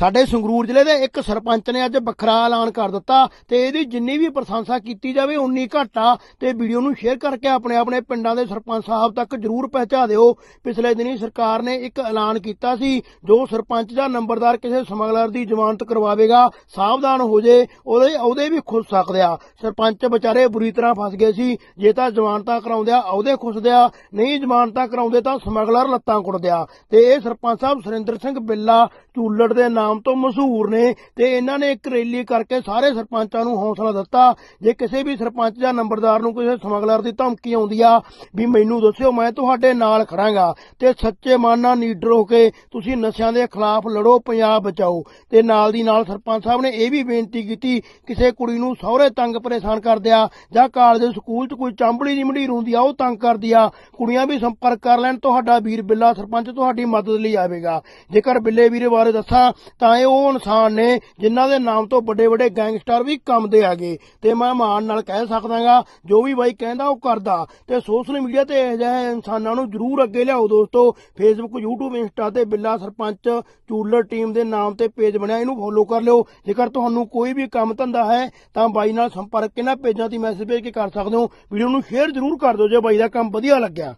ਸਾਡੇ ਸੰਗਰੂਰ ਜ਼ਿਲ੍ਹੇ ਦੇ ਇੱਕ ਸਰਪੰਚ ਨੇ ਅੱਜ ਵੱਖਰਾ ਐਲਾਨ ਕਰ ਦਿੱਤਾ ਤੇ ਇਹਦੀ ਜਿੰਨੀ ਵੀ ਪ੍ਰਸ਼ੰਸਾ ਕੀਤੀ ਜਾਵੇ, ਉਨੀ ਘੱਟ ਆ। ਤੇ ਵੀਡੀਓ ਨੂੰ ਸ਼ੇਅਰ ਕਰਕੇ ਆਪਣੇ ਆਪਣੇ ਪਿੰਡਾਂ ਦੇ ਸਰਪੰਚ ਸਾਹਿਬ ਤੱਕ ਜਰੂਰ ਪਹੁੰਚਾ ਦਿਓ। ਪਿਛਲੇ ਦਿਨੀ ਸਰਕਾਰ ਨੇ ਇੱਕ ਐਲਾਨ ਕੀਤਾ ਸੀ, ਜੋ ਸਰਪੰਚ ਦਾ ਨੰਬਰਦਾਰ ਕਿਸੇ ਸਮਗਲਰ ਦੀ ਜ਼ਮਾਨਤ ਕਰਵਾਵੇਗਾ, ਸਾਵਧਾਨ ਹੋ ਜੇ, ਉਹਦੇ ਉਹਦੇ ਵੀ ਖੁੱਸ ਸਕਦੇ ਆ। ਸਰਪੰਚ ਵਿਚਾਰੇ ਬੁਰੀ ਤਰ੍ਹਾਂ ਫਸ ਗਏ ਸੀ, ਜੇ ਤਾਂ ਜ਼ਮਾਨਤਾਂ ਕਰਾਉਂਦੇ ਆ ਉਹਦੇ ਖੁੱਸਦੇ ਆ ਨਹੀਂ ਜ਼ਮਾਨਤਾਂ ਕਰਾਉਂਦੇ ਤਾਂ ਸਮਗਲਰ ਲੱਤਾਂ ਕੁੱਟਦੇ ਆ ਤੇ ਇਹ ਸਰਪੰਚ ਸਾਹਿਬ ਸੁਰਿੰਦਰ ਸਿੰਘ ਬਿੱਲਾ ਚੂਲੜ ਦੇ ਨਾਮ ਤੋਂ ਮਸ਼ਹੂਰ ਨੇ ਤੇ ਇਹਨਾਂ ਨੇ ਇੱਕ ਰੈਲੀ ਕਰਕੇ ਸਾਰੇ ਸਰਪੰਚਾਂ ਨੂੰ ਹੌਸਲਾ ਦਿੱਤਾ। ਜੇ ਕਿਸੇ ਵੀ ਸਰਪੰਚ ਜਾਂ ਨੰਬਰਦਾਰ ਨੂੰ ਕਿਸੇ ਸਮਗਲਰ ਦੀ ਧਮਕੀ ਆਉਂਦੀ ਆ, ਵੀ ਮੈਨੂੰ ਦੱਸਿਓ, ਮੈਂ ਤੁਹਾਡੇ ਨਾਲ ਖੜਾਂਗਾ। ਤੇ ਸੱਚੇ ਮਨ ਨਾਲ ਨੀਡਰ ਹੋ ਕੇ ਤੁਸੀਂ ਨਸ਼ਿਆਂ ਦੇ ਖਿਲਾਫ ਲੜੋ, ਪੰਜਾਬ ਬਚਾਓ। ਤੇ ਨਾਲ ਦੀ ਨਾਲ ਸਰਪੰਚ ਸਾਹਿਬ ਨੇ ਇਹ ਵੀ ਬੇਨਤੀ ਕੀਤੀ, ਕਿਸੇ ਕੁੜੀ ਨੂੰ ਸਹੁਰੇ ਤੰਗ ਪਰੇਸ਼ਾਨ ਕਰਦੇ ਆ ਜਾਂ ਕਾਲਜ, ਸਕੂਲ 'ਚ ਕੋਈ ਚਾਂਬੜੀ ਦੀ ਮੰਡੀਰ ਹੁੰਦੀ ਆ, ਉਹ ਤੰਗ ਕਰਦੀ ਆ, ਕੁੜੀਆਂ ਵੀ ਸੰਪਰਕ ਕਰ ਲੈਣ, ਤੁਹਾਡਾ ਵੀਰ ਬਿੱਲਾ ਸਰਪੰਚ ਤੁਹਾਡੀ ਮਦਦ ਲਈ ਆਵੇਗਾ। ਜੇਕਰ ਬਿੱਲੇ ਵੀਰੇ ਬਾਰੇ ਦੱਸਾਂ ਤਾਂ ਇਹ ਉਹ ਇਨਸਾਨ ਨੇ ਜਿਨ੍ਹਾਂ ਦੇ ਨਾਮ ਤੋਂ ਵੱਡੇ ਵੱਡੇ ਗੈਂਗਸਟਰ ਵੀ ਕੰਮਦੇ ਆਗੇ ਤੇ ਮੈਂ ਮਾਣ ਨਾਲ ਕਹਿ ਸਕਦਾਗਾ ਜੋ ਵੀ ਬਾਈ ਕਹਿੰਦਾ ਉਹ ਕਰਦਾ। ਤੇ ਸੋਸ਼ਲ ਮੀਡੀਆ ਤੇ ਇਹ ਜਿਹੇ ਇਨਸਾਨਾਂ ਨੂੰ ਜਰੂਰ ਅੱਗੇ ਲਿਆਓ ਦੋਸਤੋ। ਫੇਸਬੁੱਕ YouTube ਇੰਸਟਾ ਤੇ ਬਿੱਲਾ ਸਰਪੰਚ, ਚੂਲਰ ਟੀਮ ਦੇ ਨਾਮ ਤੇ ਪੇਜ ਬਣਿਆ, ਇਹਨੂੰ ਫੋਲੋ ਕਰ ਲਿਓ। ਜੇਕਰ ਤੁਹਾਨੂੰ ਕੋਈ ਵੀ ਕੰਮ ਧੰਦਾ ਹੈ, ਤਾਂ ਬਾਈ ਨਾਲ ਸੰਪਰਕ ਇਹਨਾਂ ਪੇਜਾਂ ਦੀ ਮੈਸੇਜ ਭੇਜ ਕੇ ਕਰ ਸਕਦੇ ਹੋ। ਵੀਡੀਓ ਨੂੰ ਸ਼ੇਅਰ ਜਰੂਰ ਕਰ ਦਿਓ ਜੇ ਬਾਈ ਦਾ ਕੰਮ ਵਧੀਆ ਲੱਗਿਆ।